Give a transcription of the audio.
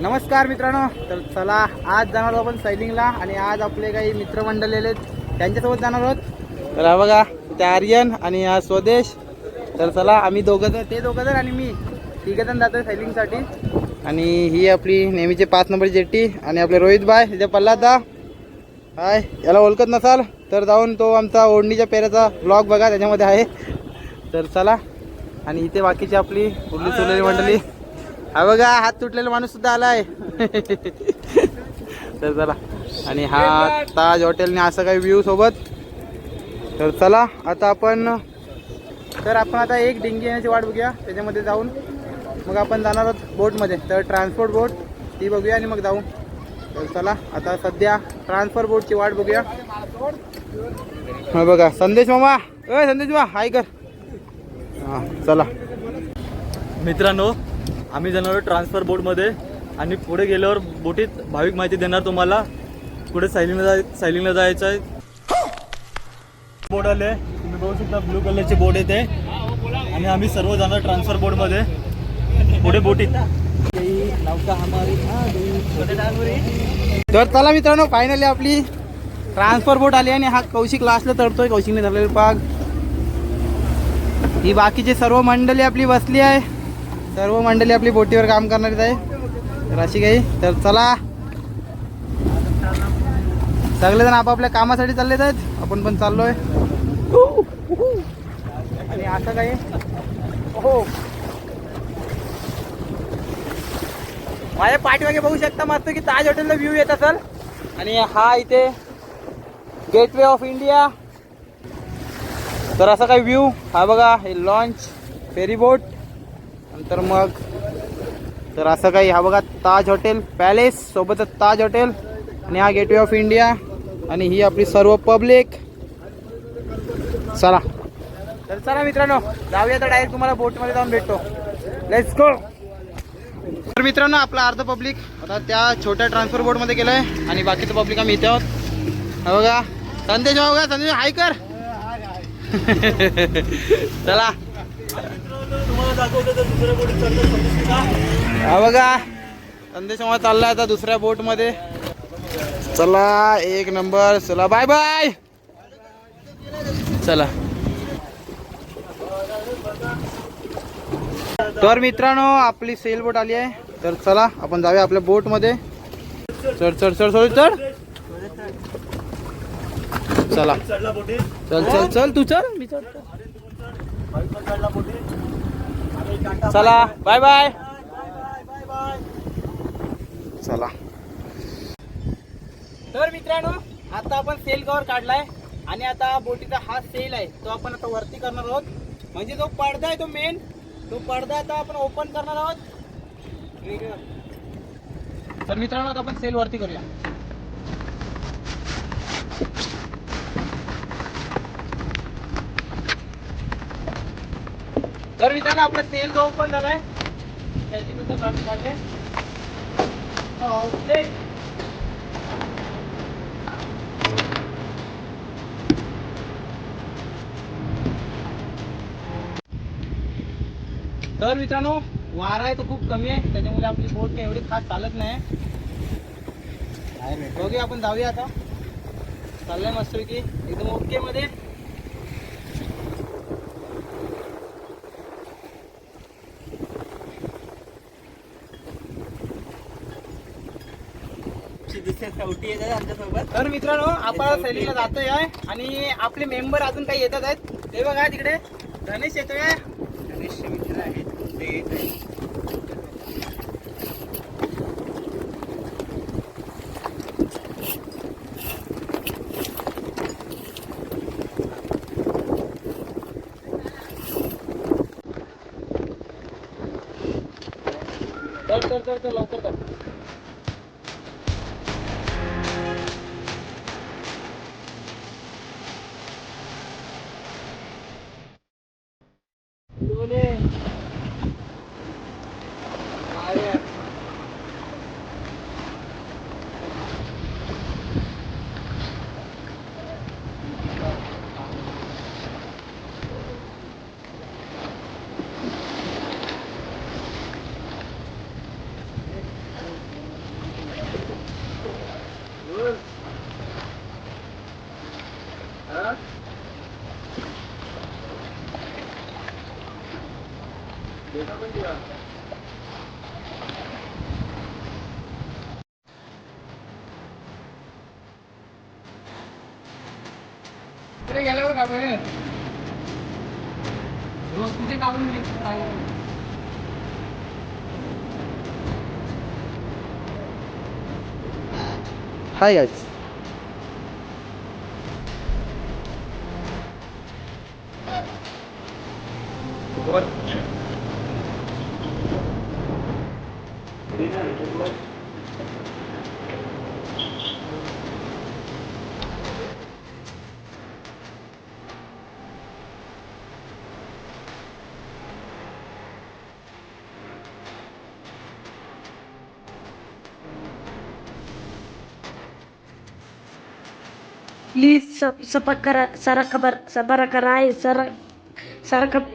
नमस्कार मित्रांनो. तर चला आज जाणार आहोत आपण सैलिंगला आणि आज आपले काही मित्रमंडळी आलेत त्यांच्यासोबत जाणार आहोत. तर हा बघा ते आर्यन आणि हा स्वदेश. तर चला आम्ही दोघं जण ते दोघं जण आणि मी तिघं जण जातो सैलिंगसाठी. आणि ही आपली नेहमीचे पाच नंबर जेट्टी आणि आपले रोहित बाय इथे पल्लादा हाय याला ओळखत नसाल तर जाऊन तो आमचा ओढणीच्या पेऱ्याचा ब्लॉग बघा त्याच्यामध्ये आहे. तर चला आणि इथे बाकीची आपली उरली सुरलेली मंडळी. हा बघा हात तुटलेला माणूस सुद्धा आलाय. तर चला. आणि हा ताज हॉटेलने असं काही व्ह्यू सोबत. तर चला आता आपण तर आपण आता एक डिंगी येण्याची वाट बघूया त्याच्यामध्ये जाऊन. मग आपण जाणार आहोत बोटमध्ये. तर ट्रान्सपोर्ट बोट ती बघूया आणि मग जाऊ. तर चला आता सध्या ट्रान्सफर बोटची वाट बघूया. हा बघा संदेश मामा. ए संदेश मामा हाय कर. हां चला. मित्रांनो आम्ही जाणार आहोत ट्रान्सफर बोटमध्ये आणि पुढे गेल्यावर बोटीत भाविक माहिती देणार तुम्हाला. पुढे सायलिंगला जाय सायलिंगला जायचं आहे. बोट आले. तुम्ही बघू शकता ब्लू कलरचे बोट येते. आणि आम्ही सर्व जाणार ट्रान्सफर बोटमध्ये पुढे बोटीत. तर चला मित्रांनो फायनली आपली ट्रान्सफर बोट आली आणि हा कौशिक लास्टला चढतोय. कौशिकने धरलेला पाग. ही बाकीची सर्व मंडळी आपली बसली आहे. सर्व मंडळी आपली बोटीवर काम करणारीच आहे. तर अशी काही तर चला. सगळेजण आपापल्या कामासाठी चाललेत आहेत. आपण पण चाललोय. आणि असं काही हो. माझ्या पाठीमागे बघू शकता मस्त की ताज हॉटेलला व्ह्यू येत असेल. आणि हा इथे गेटवे ऑफ इंडिया तर असा काही व्ह्यू हा बघा हे लॉन्च फेरी बोट नंतर मग तर असं काही हा बघा ताज हॉटेल पॅलेस सोबतच ताज हॉटेल आणि हा गेटवे ऑफ इंडिया आणि ही आपली सर्व पब्लिक. चला. तर चला मित्रांनो जाऊया तर डायरेक्ट तुम्हाला बोटमध्ये जाऊन भेटतो. लेट्स गो तर मित्रांनो आपला अर्ध पब्लिक आता त्या छोट्या ट्रान्सफर बोर्डमध्ये गेलो आहे आणि बाकीचं पब्लिक आम्ही इथे आहोत. हा बघा. संदेश हा बघा संदेश हाय कर. चला. हा बघा. संदेश मला चालला आता दुसऱ्या बोटमध्ये चला एक नंबर. चला बाय बाय चला. तर मित्रांनो आपली सेल बोट आली आहे. तर चला आपण जाऊया आपल्या बोटमध्ये चढ चढ चढ चढ चढ. चला. चल चल चल तू चल मी चढतो भाविक पण चढला बोटीत चला बाय बाय चला. तर मित्रांनो आता आपण सेल कवर काढलाय आणि आता बोटीचा हा सेल आहे तो आपण आता वरती करणार आहोत. म्हणजे जो पडदा आहे तो मेन तो पडदा आता आपण ओपन करणार आहोत. तर मित्रांनो आता आपण सेल वरती करूया. तर मित्रांनो आपलं तेल गहू पण झालाय. त्याची सुद्धा काढून हो, तर मित्रांनो वारा आहे तो खूप कमी आहे. त्याच्यामुळे आपली बोट काही एवढी खास चालत नाही. बघूया आपण जाऊया आता. चाललंय मस्तपैकी. एकदम ओके मध्ये. तर मित्रांनो आपण सैलीला जातोय आहे आणि आपले मेंबर अजून काही येतात आहेत. ते बघा तिकडे गणेश येतोय. गणेश मित्र आहेत ते 兄弟 येत आहेत. चल चल चल चल लवकर कर हाय आज प्लीज सब सबर करा सारा खबर सबर करा आहे सर सारा खब